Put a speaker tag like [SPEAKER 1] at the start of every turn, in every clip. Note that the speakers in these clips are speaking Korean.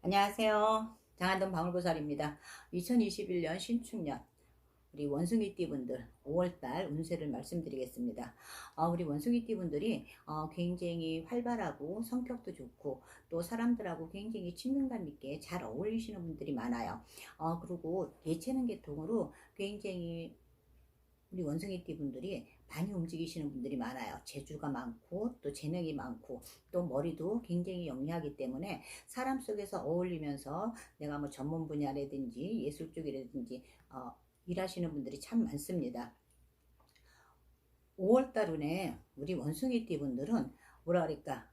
[SPEAKER 1] 안녕하세요. 장안동 방울보살입니다. 2021년 신축년 우리 원숭이띠 분들 5월달 운세를 말씀드리겠습니다. 어, 우리 원숭이띠 분들이 어, 굉장히 활발하고 성격도 좋고 또 사람들하고 굉장히 친근감 있게 잘 어울리시는 분들이 많아요. 어, 그리고 예체능 계통으로 굉장히 우리 원숭이띠 분들이 많이 움직이시는 분들이 많아요. 재주가 많고 또 재능이 많고 또 머리도 굉장히 영리하기 때문에 사람 속에서 어울리면서 내가 뭐 전문 분야라든지 예술 쪽이라든지 어, 일하시는 분들이 참 많습니다. 5월달 운에 우리 원숭이띠 분들은 뭐라 그럴까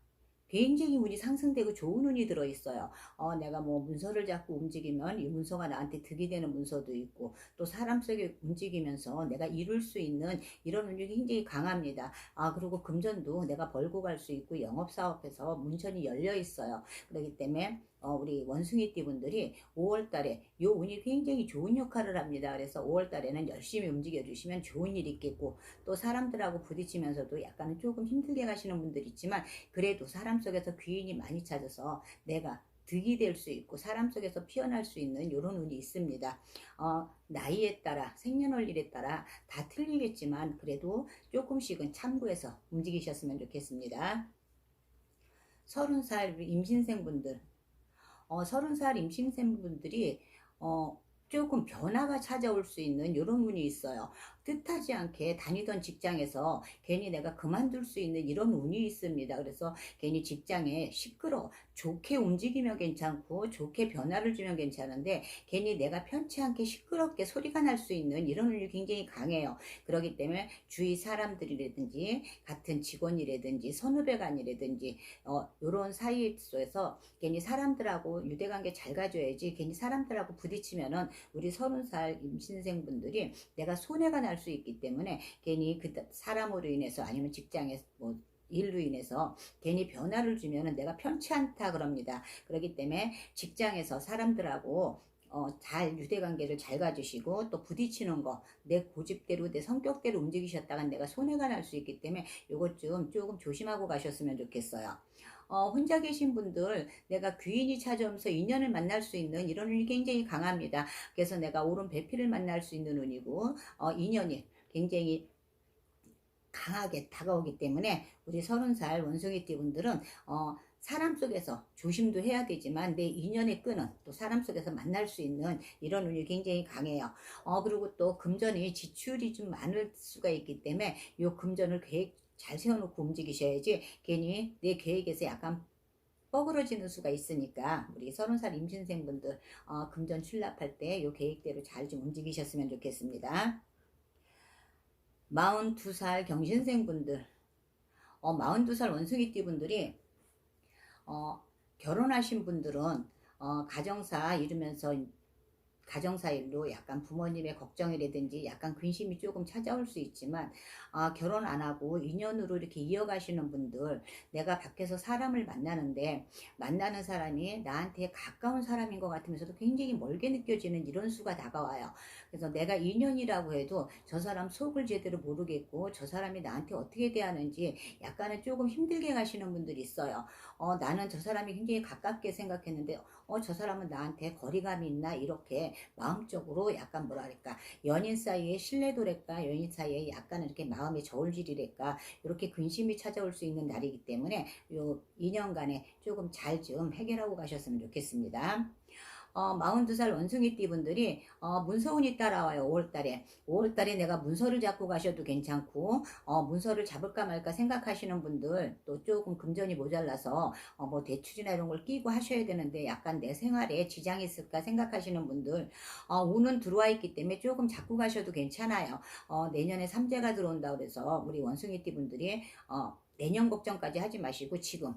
[SPEAKER 1] 굉장히 운이 상승되고 좋은 운이 들어있어요. 어, 내가 뭐 문서를 잡고 움직이면 이 문서가 나한테 득이 되는 문서도 있고 또 사람 속에 움직이면서 내가 이룰 수 있는 이런 운이 굉장히 강합니다. 아, 그리고 금전도 내가 벌고 갈 수 있고 영업사업에서 문천이 열려 있어요. 그렇기 때문에 어, 우리 원숭이띠 분들이 5월 달에 요 운이 굉장히 좋은 역할을 합니다. 그래서 5월 달에는 열심히 움직여 주시면 좋은 일이 있겠고 또 사람들하고 부딪히면서도 약간은 조금 힘들게 가시는 분들 있지만 그래도 사람 속에서 귀인이 많이 찾아서 내가 득이 될 수 있고 사람 속에서 피어날 수 있는 이런 운이 있습니다. 어, 나이에 따라 생년월일에 따라 다 틀리겠지만 그래도 조금씩은 참고해서 움직이셨으면 좋겠습니다. 서른 살 임신생분들 어, 서른 살 임신생분들이 어, 조금 변화가 찾아올 수 있는 이런 운이 있어요. 뜻하지 않게 다니던 직장에서 괜히 내가 그만둘 수 있는 이런 운이 있습니다. 그래서 괜히 직장에 시끄러 좋게 움직이면 괜찮고 좋게 변화를 주면 괜찮은데 괜히 내가 편치 않게 시끄럽게 소리가 날 수 있는 이런 운이 굉장히 강해요. 그렇기 때문에 주위 사람들이라든지 같은 직원이라든지 선후배 간이라든지 어, 이런 사이 속에서 괜히 사람들하고 유대관계 잘 가져야지 괜히 사람들하고 부딪히면은 우리 서른 살 임신생분들이 내가 손해가 날수 있기 때문에 괜히 그 사람으로 인해서 아니면 직장에 뭐 일로 인해서 괜히 변화를 주면은 내가 편치 않다 그럽니다. 그렇기 때문에 직장에서 사람들하고 어, 잘 유대관계를 잘 가지시고 또 부딪히는 거 내 고집대로 내 성격대로 움직이셨다간 내가 손해가 날 수 있기 때문에 요것 좀 조금 조심하고 가셨으면 좋겠어요. 어, 혼자 계신 분들 내가 귀인이 찾아오면서 인연을 만날 수 있는 이런 운이 굉장히 강합니다. 그래서 내가 옳은 배필을 만날 수 있는 운이고 어, 인연이 굉장히 강하게 다가오기 때문에 우리 서른 살 원숭이띠 분들은 어, 사람 속에서 조심도 해야 되지만 내 인연의 끈은 또 사람 속에서 만날 수 있는 이런 운이 굉장히 강해요. 어, 그리고 또 금전이 지출이 좀 많을 수가 있기 때문에 이 금전을 계획 잘 세워놓고 움직이셔야지 괜히 내 계획에서 약간 뻐그러지는 수가 있으니까 우리 서른 살 임신생분들 어, 금전 출납할 때이 계획대로 잘 좀 움직이셨으면 좋겠습니다. 42살 경신생분들 어, 42살 원숭이띠 분들이 어, 결혼하신 분들은 어, 가정사 이루면서 가정사 일로 약간 부모님의 걱정이라든지 약간 근심이 조금 찾아올 수 있지만 아, 결혼 안 하고 인연으로 이렇게 이어가시는 분들 내가 밖에서 사람을 만나는데 만나는 사람이 나한테 가까운 사람인 것 같으면서도 굉장히 멀게 느껴지는 이런 수가 다가와요. 그래서 내가 인연이라고 해도 저 사람 속을 제대로 모르겠고 저 사람이 나한테 어떻게 대하는지 약간은 조금 힘들게 가시는 분들이 있어요. 어, 나는 저 사람이 굉장히 가깝게 생각했는데 어, 저 사람은 나한테 거리감이 있나 이렇게 마음적으로 약간 뭐랄까? 연인 사이에 신뢰도랄까? 연인 사이에 약간 이렇게 마음의 저울질이랄까? 이렇게 근심이 찾아올 수 있는 날이기 때문에 요 2년간에 조금 잘 좀 해결하고 가셨으면 좋겠습니다. 어, 42살 원숭이띠 분들이 어, 문서운이 따라와요. 5월달에. 5월달에 내가 문서를 잡고 가셔도 괜찮고 어, 문서를 잡을까 말까 생각하시는 분들 또 조금 금전이 모자라서 어, 뭐 대출이나 이런 걸 끼고 하셔야 되는데 약간 내 생활에 지장이 있을까 생각하시는 분들 어, 운은 들어와 있기 때문에 조금 잡고 가셔도 괜찮아요. 어, 내년에 삼재가 들어온다 그래서 우리 원숭이띠 분들이 어, 내년 걱정까지 하지 마시고 지금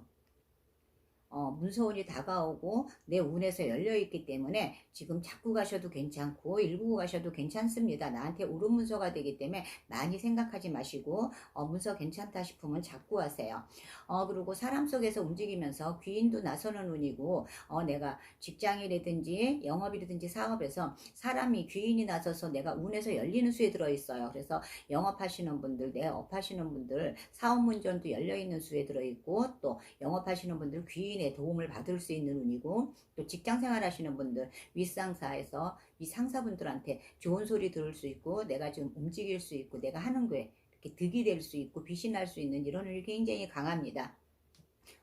[SPEAKER 1] 어, 문서운이 다가오고 내 운에서 열려있기 때문에 지금 잡고 가셔도 괜찮고 읽고 가셔도 괜찮습니다. 나한테 옳은 문서가 되기 때문에 많이 생각하지 마시고 어, 문서 괜찮다 싶으면 잡고 하세요. 어, 그리고 사람 속에서 움직이면서 귀인도 나서는 운이고 어, 내가 직장이라든지 영업이라든지 사업에서 사람이 귀인이 나서서 내가 운에서 열리는 수에 들어있어요. 그래서 영업하시는 분들, 내 업하시는 분들 사업 문전도 열려있는 수에 들어있고 또 영업하시는 분들 귀인 지인의 도움을 받을 수 있는 운이고 또 직장 생활 하시는 분들 윗상사에서 이 상사분들한테 좋은 소리 들을 수 있고 내가 좀 움직일 수 있고 내가 하는 거에 이렇게 득이 될 수 있고 빛이 날 수 있는 이런 운이 굉장히 강합니다.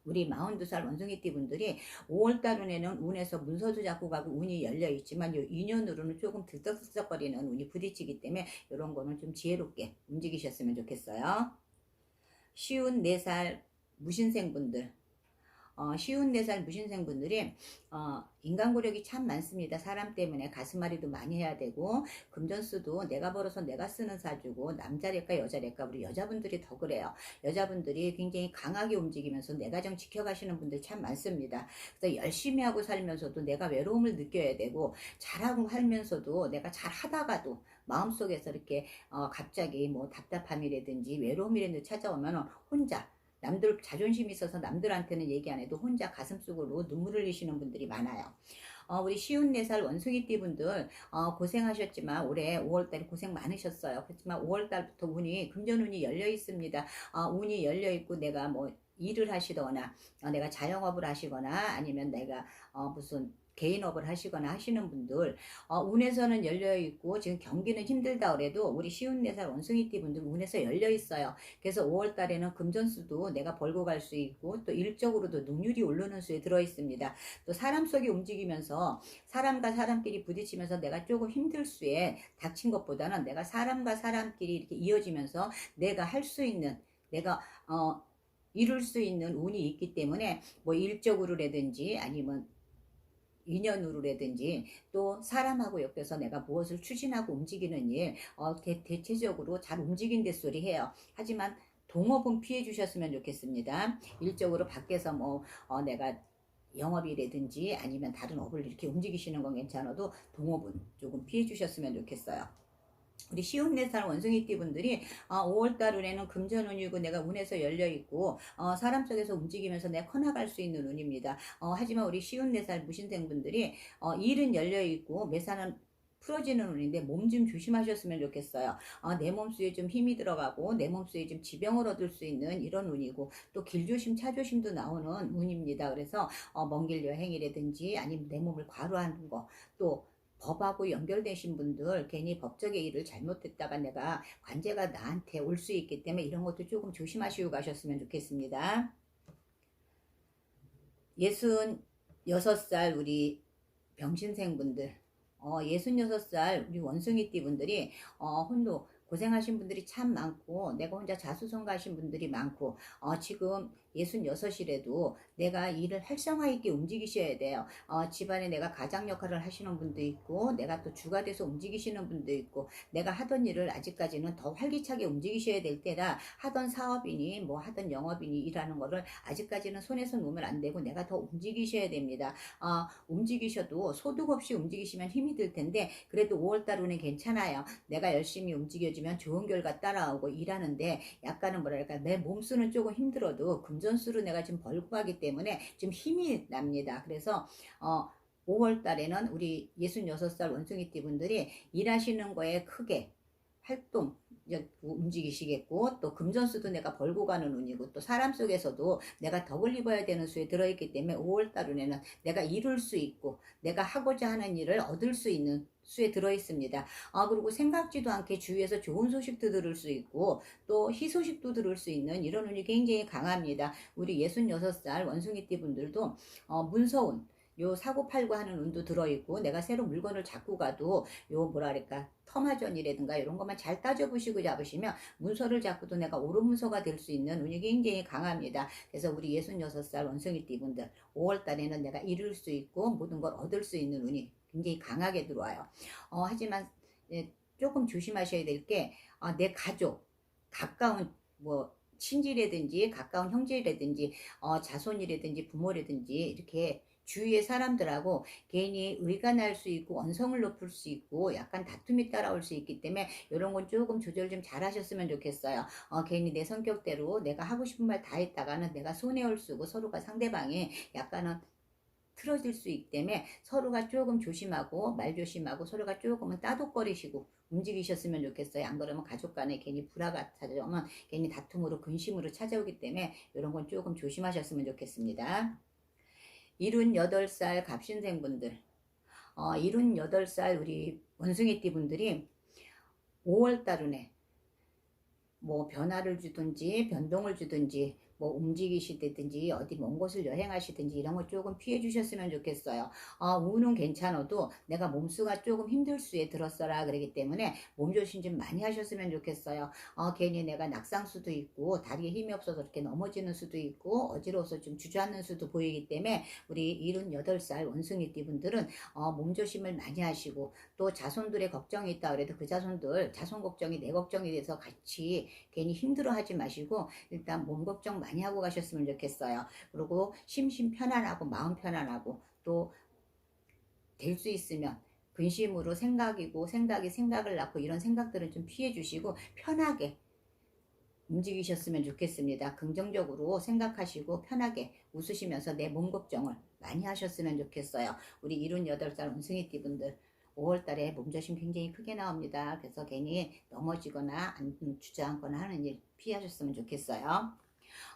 [SPEAKER 1] 우리 42살 원숭이띠 분들이 5월달 운에는 운에서 문서도 잡고 가고 운이 열려 있지만 요 2년으로는 조금 들썩들썩거리는 운이 부딪히기 때문에 이런 거는 좀 지혜롭게 움직이셨으면 좋겠어요. 쉬운 4살 무신생 분들 어, 쉬운 4살 무신생 분들이 어, 인간고력이 참 많습니다. 사람 때문에 가슴앓이도 많이 해야 되고 금전수도 내가 벌어서 내가 쓰는 사주고 남자랄까 여자랄까 우리 여자분들이 더 그래요. 여자분들이 굉장히 강하게 움직이면서 내 가정 지켜가시는 분들 참 많습니다. 그래서 열심히 하고 살면서도 내가 외로움을 느껴야 되고 잘하고 살면서도 내가 잘 하다가도 마음속에서 이렇게 어, 갑자기 뭐 답답함이라든지 외로움이라든지 찾아오면 혼자 남들 자존심이 있어서 남들한테는 얘기 안 해도 혼자 가슴속으로 눈물을 흘리시는 분들이 많아요. 어, 우리 쉬운 4살 원숭이띠 분들 어, 고생하셨지만 올해 5월달에 고생 많으셨어요. 그렇지만 5월달부터 운이 금전운이 열려 있습니다. 어, 운이 열려 있고 내가 뭐 일을 하시거나 어, 내가 자영업을 하시거나 아니면 내가 어, 무슨 개인업을 하시거나 하시는 분들 어, 운에서는 열려 있고 지금 경기는 힘들다 그래도 우리 쉬운 네살 원숭이띠 분들 운에서 열려 있어요. 그래서 5월 달에는 금전수도 내가 벌고 갈 수 있고 또 일적으로도 능률이 오르는 수에 들어 있습니다. 또 사람 속에 움직이면서 사람과 사람끼리 부딪히면서 내가 조금 힘들 수에 닥친 것보다는 내가 사람과 사람끼리 이렇게 이어지면서 내가 할 수 있는 내가 어 이룰 수 있는 운이 있기 때문에 뭐 일적으로라든지 아니면 인연으로라든지 또 사람하고 엮여서 내가 무엇을 추진하고 움직이는 일 어, 대, 대체적으로 잘 움직인데 소리 해요. 하지만 동업은 피해 주셨으면 좋겠습니다. 일적으로 밖에서 뭐 어, 내가 영업이라든지 아니면 다른 업을 이렇게 움직이시는 건 괜찮아도 동업은 조금 피해 주셨으면 좋겠어요. 우리 쉬운 네살 원숭이띠 분들이 어, 5월달 운에는 금전운이고 내가 운에서 열려 있고 어, 사람 속에서 움직이면서 내가 커나갈 수 있는 운입니다. 어, 하지만 우리 쉬운 네 살 무신생 분들이 어, 일은 열려 있고 매사는 풀어지는 운인데 몸 좀 조심하셨으면 좋겠어요. 어, 내 몸속에 좀 힘이 들어가고 내 몸속에 좀 지병을 얻을 수 있는 이런 운이고 또 길조심 차조심도 나오는 운입니다. 그래서 어, 먼길 여행이라든지 아니면 내 몸을 과로하는 거또 법하고 연결되신 분들 괜히 법적의 일을 잘못했다가 내가 관제가 나한테 올 수 있기 때문에 이런 것도 조금 조심하시고 가셨으면 좋겠습니다. 예순 여섯 살 우리 병신생분들, 어, 예순 여섯 살 우리 원숭이띠 분들이, 어, 혼도 고생하신 분들이 참 많고, 내가 혼자 자수성가하신 분들이 많고, 어, 지금 66이라도 내가 일을 활성화 있게 움직이셔야 돼요. 어, 집안에 내가 가장 역할을 하시는 분도 있고, 내가 또 주가 돼서 움직이시는 분도 있고, 내가 하던 일을 아직까지는 더 활기차게 움직이셔야 될 때라 하던 사업이니 뭐 하던 영업이니 일하는 거를 아직까지는 손에서 놓으면 안 되고 내가 더 움직이셔야 됩니다. 어, 움직이셔도 소득 없이 움직이시면 힘이 들 텐데 그래도 5월달에는 괜찮아요. 내가 열심히 움직여주면 좋은 결과 따라오고 일하는데 약간은 뭐랄까 내 몸수는 조금 힘들어도 금전 금전수로 내가 지금 벌고 가기 때문에 좀 힘이 납니다. 그래서 어 5월 달에는 우리 66살 원숭이띠 분들이 일하시는 거에 크게 활동 움직이시겠고 또 금전수도 내가 벌고 가는 운이고 또 사람 속에서도 내가 덕을 입어야 되는 수에 들어있기 때문에 5월달 운에는 내가 이룰 수 있고 내가 하고자 하는 일을 얻을 수 있는 수에 들어 있습니다. 아 그리고 생각지도 않게 주위에서 좋은 소식도 들을 수 있고 또 희소식도 들을 수 있는 이런 운이 굉장히 강합니다. 우리 66살 원숭이띠 분들도 어, 문서운 요 사고 팔고 하는 운도 들어있고 내가 새로 물건을 잡고 가도 요 뭐랄까 터마전이라든가 이런 것만 잘 따져보시고 잡으시면 문서를 잡고도 내가 옳은 문서가 될 수 있는 운이 굉장히 강합니다. 그래서 우리 66살 원숭이 띠 분들 5월 달에는 내가 이룰 수 있고 모든 걸 얻을 수 있는 운이 굉장히 강하게 들어와요. 어, 하지만 예, 조금 조심하셔야 될게내 어, 가족 가까운 뭐 친지라든지 가까운 형제라든지 어, 자손이라든지 부모라든지 이렇게 주위의 사람들하고 괜히 의가 날 수 있고 원성을 높일 수 있고 약간 다툼이 따라올 수 있기 때문에 이런 건 조금 조절 좀 잘 하셨으면 좋겠어요. 어, 괜히 내 성격대로 내가 하고 싶은 말 다 했다가는 내가 손해를 쓰고 서로가 상대방이 약간은 틀어질 수 있기 때문에 서로가 조금 조심하고 말 조심하고 서로가 조금은 따독거리시고 움직이셨으면 좋겠어요. 안 그러면 가족 간에 괜히 불화가 찾아오면 괜히 다툼으로 근심으로 찾아오기 때문에 이런 건 조금 조심하셨으면 좋겠습니다. 78살 갑신생분들, 어, 78살 우리 원숭이띠 분들이 5월 달운에 뭐 변화를 주든지 변동을 주든지 뭐 움직이시든지 어디 먼 곳을 여행하시든지 이런 거 조금 피해 주셨으면 좋겠어요. 아, 운은 괜찮아도 내가 몸수가 조금 힘들 수에 들었어라 그러기 때문에 몸 조심 좀 많이 하셨으면 좋겠어요. 어, 괜히 내가 낙상 수도 있고 다리에 힘이 없어서 이렇게 넘어지는 수도 있고 어지러워서 좀 주저앉는 수도 보이기 때문에 우리 78살 원숭이띠 분들은 어, 몸 조심을 많이 하시고 또 자손들의 걱정이 있다 그래도 그 자손들 자손 걱정이 내 걱정이 돼서 같이 괜히 힘들어하지 마시고 일단 몸 걱정 많이 하고 가셨으면 좋겠어요. 그리고 심심 편안하고 마음 편안하고 또 될 수 있으면 근심으로 생각이고 생각이 생각을 낳고 이런 생각들은 좀 피해 주시고 편하게 움직이셨으면 좋겠습니다. 긍정적으로 생각하시고 편하게 웃으시면서 내 몸 걱정을 많이 하셨으면 좋겠어요. 우리 78살 원숭이띠 분들 5월달에 몸조심 굉장히 크게 나옵니다. 그래서 괜히 넘어지거나 안 주저앉거나 하는 일 피하셨으면 좋겠어요.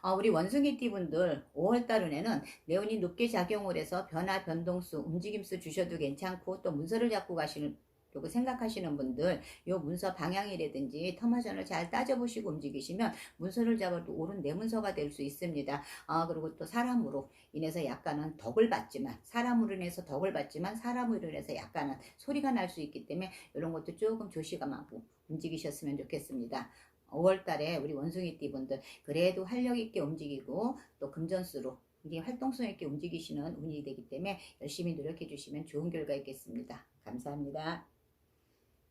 [SPEAKER 1] 어, 우리 원숭이띠 분들 5월달 운에는 네온이 높게 작용을 해서 변화, 변동수, 움직임수 주셔도 괜찮고 또 문서를 잡고 가시는 고 생각하시는 분들 요 문서 방향이라든지 터마전을 잘 따져보시고 움직이시면 문서를 잡아도 옳은 내 문서가 될 수 있습니다. 아 그리고 또 사람으로 인해서 약간은 덕을 받지만 사람으로 인해서 덕을 받지만 사람으로 인해서 약간은 소리가 날 수 있기 때문에 이런 것도 조금 조심하고 움직이셨으면 좋겠습니다. 5월 달에 우리 원숭이띠 분들 그래도 활력 있게 움직이고 또 금전수로 이게 활동성 있게 움직이시는 운이 되기 때문에 열심히 노력해 주시면 좋은 결과 있겠습니다. 감사합니다.